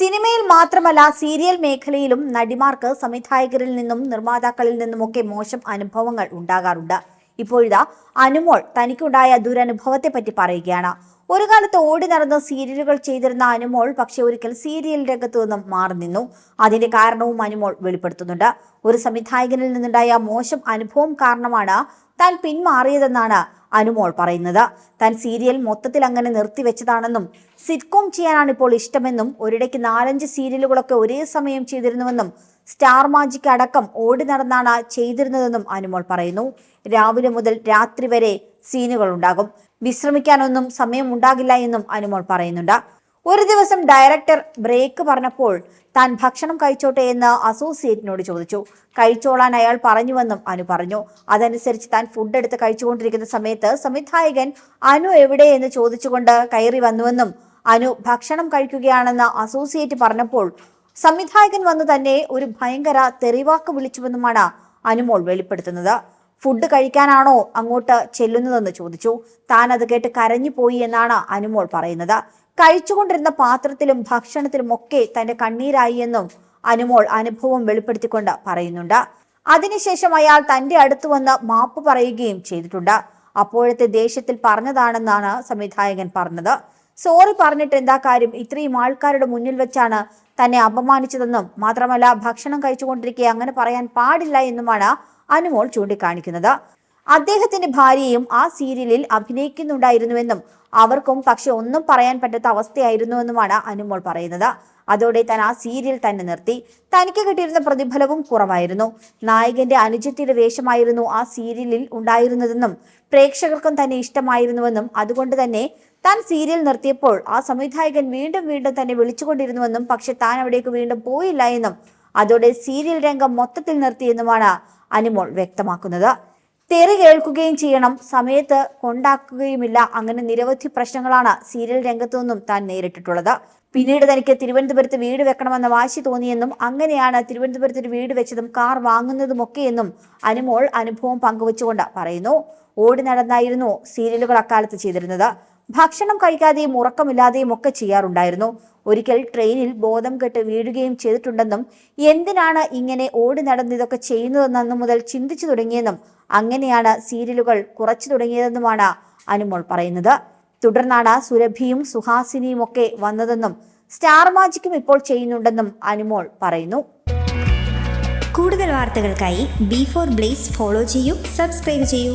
സിനിമയിൽ മാത്രമല്ല സീരിയൽ മേഖലയിലും നടിമാർക്ക് സംവിധായകരിൽ നിന്നും നിർമ്മാതാക്കളിൽ നിന്നുമൊക്കെ മോശം അനുഭവങ്ങൾ ഉണ്ടാകാറുണ്ട്. ഇപ്പോഴിതാ അനുമോൾ തനിക്കുണ്ടായ ദുരനുഭവത്തെ പറ്റി പറയുകയാണ്. ഒരു കാലത്ത് ഓടി നടന്ന് സീരിയലുകൾ ചെയ്തിരുന്ന അനുമോൾ പക്ഷെ ഒരിക്കൽ സീരിയൽ രംഗത്തു നിന്നും മാറി നിന്നു. അതിന്റെ കാരണവും അനുമോൾ വെളിപ്പെടുത്തുന്നുണ്ട്. ഒരു സംവിധായകനിൽ നിന്നുണ്ടായ മോശം അനുഭവം കാരണമാണ് താൻ പിന്മാറിയതെന്നാണ് അനുമോൾ പറയുന്നത്. താൻ സീരിയൽ മൊത്തത്തിൽ അങ്ങനെ നിർത്തിവെച്ചതാണെന്നും സിറ്റ്കോം ചെയ്യാനാണ് ഇപ്പോൾ ഇഷ്ടമെന്നും ഒരിടയ്ക്ക് നാലഞ്ച് സീരിയലുകളൊക്കെ ഒരേ സമയം ചെയ്തിരുന്നുവെന്നും സ്റ്റാർ മാജിക് അടക്കം ഓടി നടന്നാണ് ചെയ്തിരുന്നതെന്നും അനുമോൾ പറയുന്നു. രാവിലെ മുതൽ രാത്രി വരെ സീനുകൾ ഉണ്ടാകും. വിശ്രമിക്കാനൊന്നും സമയം ഉണ്ടാകില്ല എന്നും അനുമോൾ പറയുന്നുണ്ട്. ഒരു ദിവസം ഡയറക്ടർ ബ്രേക്ക് പറഞ്ഞപ്പോൾ താൻ ഭക്ഷണം കഴിച്ചോട്ടെ എന്ന് അസോസിയേറ്റിനോട് ചോദിച്ചു. കഴിച്ചോളാൻ അയാൾ പറഞ്ഞുവെന്നും അനു പറഞ്ഞു. അതനുസരിച്ച് താൻ ഫുഡ് എടുത്ത് കഴിച്ചുകൊണ്ടിരിക്കുന്ന സമയത്ത് സംവിധായകൻ അനു എവിടെ എന്ന് ചോദിച്ചുകൊണ്ട് കയറി വന്നുവെന്നും അനു ഭക്ഷണം കഴിക്കുകയാണെന്ന് അസോസിയേറ്റ് പറഞ്ഞപ്പോൾ സംവിധായകൻ വന്ന് തന്നെ ഒരു ഭയങ്കര തെറിവാക്ക് വിളിച്ചുവെന്നുമാണ് അനുമോൾ വെളിപ്പെടുത്തുന്നത്. ഫുഡ് കഴിക്കാനാണോ അങ്ങോട്ട് ചെല്ലുന്നതെന്ന് ചോദിച്ചു. താൻ അത് കേട്ട് കരഞ്ഞു പോയി എന്നാണ് അനുമോൾ പറയുന്നത്. കഴിച്ചുകൊണ്ടിരുന്ന പാത്രത്തിലും ഭക്ഷണത്തിലും ഒക്കെ തന്റെ കണ്ണീരായി എന്നും അനുമോൾ അനുഭവം വെളിപ്പെടുത്തിക്കൊണ്ട് പറയുന്നുണ്ട്. അതിനുശേഷം അയാൾ തന്റെ അടുത്ത് വന്ന് മാപ്പ് പറയുകയും ചെയ്തിട്ടുണ്ട്. അപ്പോഴത്തെ ദേഷ്യത്തിൽ പറഞ്ഞതാണെന്നാണ് സംവിധായകൻ പറഞ്ഞത്. സോറി പറഞ്ഞിട്ട് എന്താ കാര്യം? ഇത്രയും ആൾക്കാരുടെ മുന്നിൽ വെച്ചാണ് തന്നെ അപമാനിച്ചതെന്നും മാത്രമല്ല ഭക്ഷണം കഴിച്ചുകൊണ്ടിരിക്കെ അങ്ങനെ പറയാൻ പാടില്ല എന്നുമാണ് അനുമോൾ ചൂണ്ടിക്കാണിക്കുന്നത്. അദ്ദേഹത്തിന്റെ ഭാര്യയും ആ സീരിയലിൽ അഭിനയിക്കുന്നുണ്ടായിരുന്നുവെന്നും അവർക്കും പക്ഷെ ഒന്നും പറയാൻ പറ്റാത്ത അവസ്ഥയായിരുന്നുവെന്നുമാണ് അനുമോൾ പറയുന്നത്. അതോടെ താൻ ആ സീരിയൽ തന്നെ നിർത്തി. തനിക്ക് കിട്ടിയിരുന്ന പ്രതിഫലവും കുറവായിരുന്നു. നായകന്റെ അനുജത്തിയുടെ വേഷമായിരുന്നു ആ സീരിയലിൽ ഉണ്ടായിരുന്നതെന്നും പ്രേക്ഷകർക്കും തന്നെ ഇഷ്ടമായിരുന്നുവെന്നും അതുകൊണ്ട് തന്നെ താൻ സീരിയൽ നിർത്തിയപ്പോൾ ആ സംവിധായകൻ വീണ്ടും വീണ്ടും തന്നെ വിളിച്ചുകൊണ്ടിരുന്നുവെന്നും പക്ഷെ താൻ അവിടേക്ക് വീണ്ടും പോയില്ല എന്നും അതോടെ സീരിയൽ രംഗം മൊത്തത്തിൽ നിർത്തിയെന്നുമാണ് അനുമോൾ വ്യക്തമാക്കുന്നത്. തെറി കേൾക്കുകയും ചെയ്യണം. സമയത്ത് കൊണ്ടാക്കുകയുമില്ല. അങ്ങനെ നിരവധി പ്രശ്നങ്ങളാണ് സീരിയൽ രംഗത്തു നിന്നും താൻ നേരിട്ടിട്ടുള്ളത്. പിന്നീട് തനിക്ക് തിരുവനന്തപുരത്ത് വീട് വെക്കണമെന്ന വാശി തോന്നിയെന്നും അങ്ങനെയാണ് തിരുവനന്തപുരത്ത് വീട് വെച്ചതും കാർ വാങ്ങുന്നതുമൊക്കെയെന്നും അനുമോൾ അനുഭവം പങ്കുവച്ചുകൊണ്ട് പറയുന്നു. ഓടി നടന്നായിരുന്നു സീരിയലുകൾ അക്കാലത്ത് ചെയ്തിരുന്നത്. ഭക്ഷണം കഴിക്കാതെയും ഉറക്കമില്ലാതെയും ഒക്കെ ചെയ്യാറുണ്ടായിരുന്നു. ഒരിക്കൽ ട്രെയിനിൽ ബോധം കെട്ട് വീഴുകയും ചെയ്തിട്ടുണ്ടെന്നും എന്തിനാണ് ഇങ്ങനെ ഓടി നടന്ന് ഇതൊക്കെ ചെയ്യുന്നതെന്ന് മുതൽ ചിന്തിച്ചു തുടങ്ങിയെന്നും അങ്ങനെയാണ് സീരിയലുകൾ കുറച്ചു തുടങ്ങിയതെന്നുമാണ് അനുമോൾ പറയുന്നത്. തുടർന്നാണ് സുരഭിയും സുഹാസിനിയും ഒക്കെ വന്നതെന്നും സ്റ്റാർ മാജിക്കും ഇപ്പോൾ ചെയ്യുന്നുണ്ടെന്നും അനുമോൾ പറയുന്നു. കൂടുതൽ വാർത്തകൾക്കായി ബി ഫോർ ബ്ലേസ് ഫോളോ ചെയ്യൂ സബ്സ്ക്രൈബ് ചെയ്യൂ.